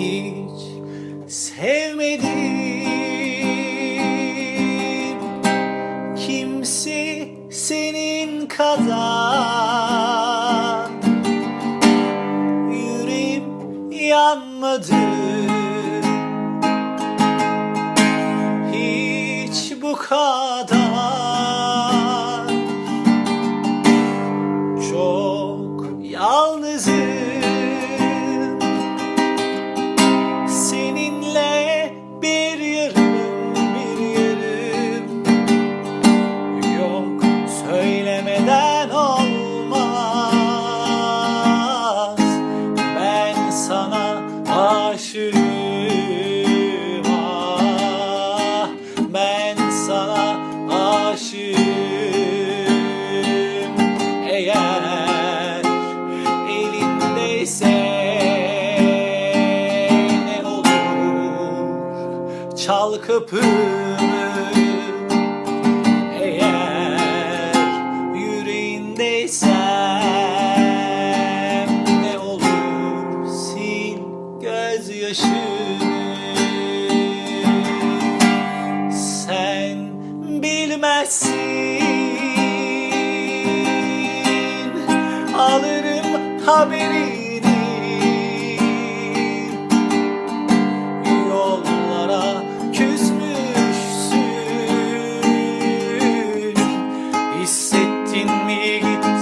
hiç sevmedim. Kimse senin kadar Yüreğim yanmadı kapımı eğer yüreğindeysem ne olur sil gözyaşını. Sen bilmezsin. Alırım haberini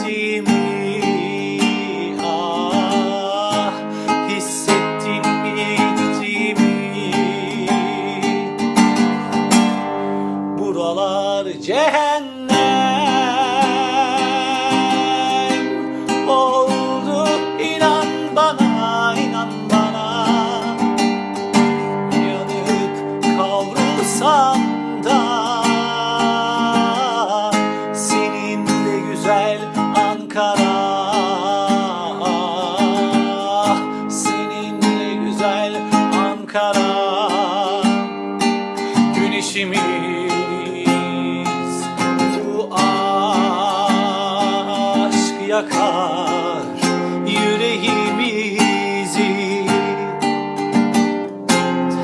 gittiğimi ah Hissettin mi gittiğimi Buralar cehennem oldu. İnan bana inan bana. Yanıp kavrulsam da güzel Ankara seninle güzel Ankara. Güneşimiz bu aşk yakar yüreğimizi.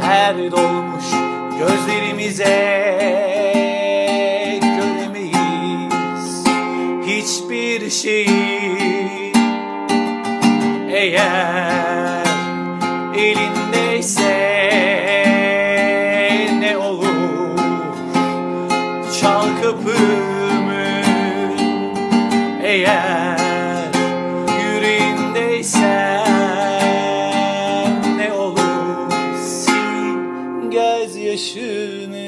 Ter dolmuş gözlerimize hiçbir şeyi eğer elindeyse ne olur çal kapımı. Eğer yüreğindeysem ne olur sil gözyaşını